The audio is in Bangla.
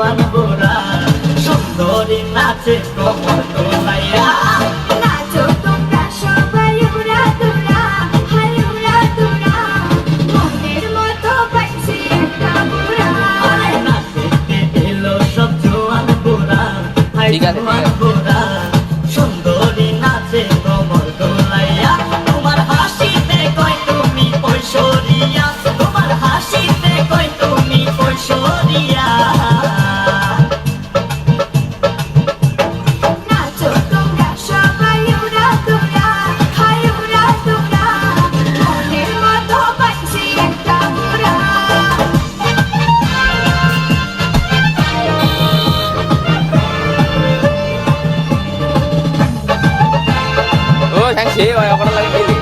জোয়ান বোরা সুন্দরী নাচে তোমার ಥ್ಯಾಂಕ್ ಯು